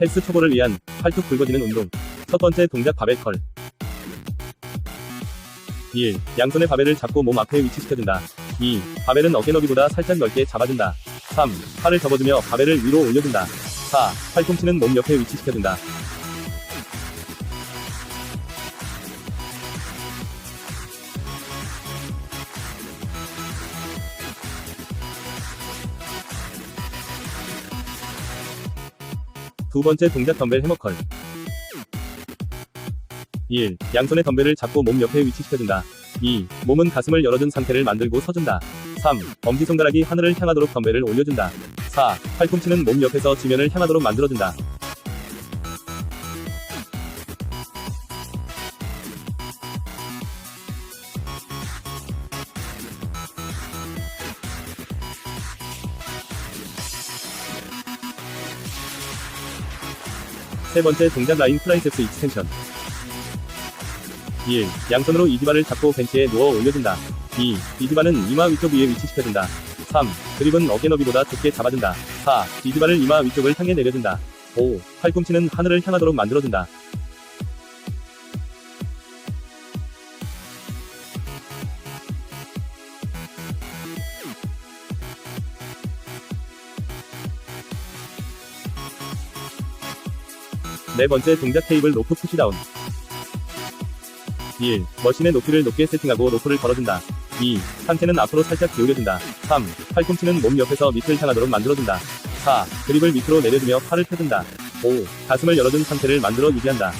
헬스 초보를 위한 팔뚝 굵어지는 운동. 첫 번째 동작 바벨 컬. 1. 양손의 바벨을 잡고 몸 앞에 위치시켜준다. 2. 바벨은 어깨 너비보다 살짝 넓게 잡아준다. 3. 팔을 접어주며 바벨을 위로 올려준다. 4. 팔꿈치는 몸 옆에 위치시켜준다. 두 번째 동작 덤벨 해머컬. 1. 양손의 덤벨을 잡고 몸 옆에 위치시켜준다. 2. 몸은 가슴을 열어준 상태를 만들고 서준다. 3. 엄지손가락이 하늘을 향하도록 덤벨을 올려준다. 4. 팔꿈치는 몸 옆에서 지면을 향하도록 만들어준다. 세 번째 동작 라인 플라이셉스 익스텐션. 1. 양손으로 이지바를 잡고 벤치에 누워 올려준다. 2. 이지바는 이마 위쪽 위에 위치시켜준다. 3. 그립은 어깨 너비보다 좁게 잡아준다. 4. 이지바를 이마 위쪽을 향해 내려준다. 5. 팔꿈치는 하늘을 향하도록 만들어준다. 네 번째 동작 테이블 로프 푸시다운. 1. 머신의 높이를 높게 세팅하고 로프를 걸어준다. 2. 상체는 앞으로 살짝 기울여준다. 3. 팔꿈치는 몸 옆에서 밑을 향하도록 만들어준다. 4. 그립을 밑으로 내려주며 팔을 펴준다. 5. 가슴을 열어준 상태를 만들어 유지한다.